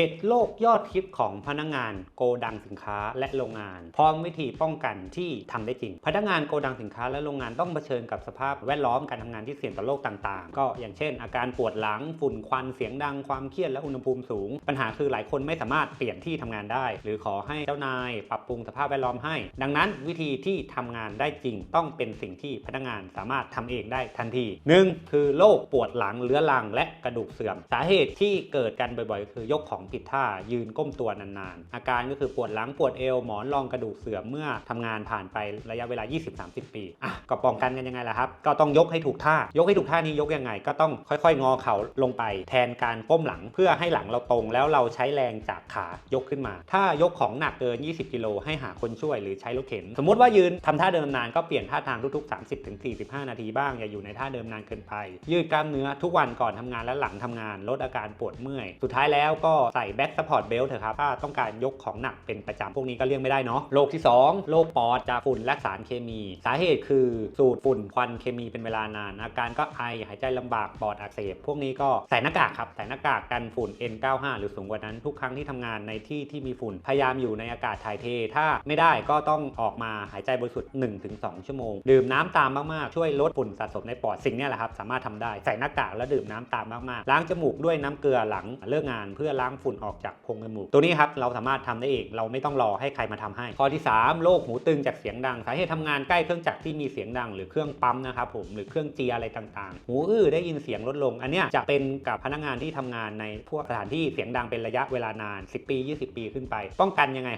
7โลกยอดฮิตของพนักงานโกดังสินค้าและโรงงาน พร้อมวิธีป้องกันที่ทำได้จริง พนักงานโกดังสินค้าและโรงงานต้องเผชิญกับสภาพแวดล้อมการทำงานที่เสี่ยงต่อโรคต่างๆ ก็อย่างเช่น อาการปวดหลังฝุ่นควันเสียงดังความเครียดและอุณหภูมิสูง ปัญหาคือหลายคนไม่สามารถเปลี่ยนที่ทำงานได้ หรือขอให้เจ้านาย ปรับปรุงสภาพแวดล้อมให้ ดังนั้นวิธีที่ทำงานได้จริง ต้องเป็นสิ่งที่พนักงานสามารถทำเองได้ทันทีหนึ่งคือโรคปวดหลังเรื้อรังและกระดูกเสื่อม สาเหตุที่เกิดกันบ่อยๆ คือยกของผิดท่ายืนก้มตัวนานๆ อาการก็คือปวดหลังปวดเอวหมอนรองกระดูกเสื่อมเมื่อทำงานผ่านไประยะเวลา 20-30 ปีอะก็ป้องกันกันยังไงล่ะครับ ก็ต้องยกให้ถูกท่า ยกให้ถูกท่านี้ยกยังไง ก็ต้องค่อยๆ งอเข่าลงไป แทนการก้มหลังเพื่อให้หลังเราตรงแล้วเราใช้แรงจากขายกขึ้นมา ถ้ายกของหนักเกิน 20 กิโลให้หาคนช่วยหรือใช้รถเข็น สมมติว่ายืนทำท่าเดิมนานก็เปลี่ยนท่าทางทุกๆ 30-45 นาทีบ้างอย่าอยู่ในท่าเดิมนานเกินไป ยืดกล้ามเนื้อทุกวันก่อนทำงานและหลังทำงานลดอาการปวดเมื่อย สุดท้ายแล้วก็ใส่แบ็กซัพพอร์ตเบลต์เถอะครับ ถ้าต้องการยกของหนักเป็นประจำพวกนี้ก็เลี่ยงไม่ได้เนาะโรคที่ 2 โรคปอดจากฝุ่นและสารเคมี สาเหตุคือสูดฝุ่นควันเคมีเป็นเวลานาน อาการก็ไอหายใจลำบากปอดอักเสบพวกนี้ก็ใส่หน้ากากครับใส่หน้ากากกันฝุ่น N95 หรือสูงกว่านั้นทุกครั้งที่ทำงานในที่ที่มีฝุ่นพยายามอยู่ในอากาศถ่ายเท ถ้าไม่ได้ก็ต้องออกมาหายใจบริสุทธิ์1-2 ชั่วโมง ดื่มน้ำตามมากๆช่วยลดฝุ่นสะสมในปอดสิ่งนี้แหละครับสามารถทำได้ใส่หน้ากากแล้วดื่มน้ำตามมากๆล้างจมูกด้วยน้ำเกลือหลังเลิกงานเพื่อล้างฝุ่นออกจากโพรงจมูก ตัวนี้ครับเราสามารถทำได้เองเราไม่ต้องรอให้ใครมาทำให้ ข้อที่ 3 โรคหูตึงจากเสียงดัง สาเหตุทำงานใกล้เครื่องจักรที่มีเสียงดัง หรือเครื่องปั๊มนะครับผมหรือเครื่องเจียอะไรต่างๆ หูอื้อได้ยินเสียงลดลง อันนี้จะเป็นกับพนักงานที่ทำงานในพวกสถานที่เสียงดังเป็นระยะเวลานาน 10 ปี 20 ปีขึ้นไป ป้องกันยังไง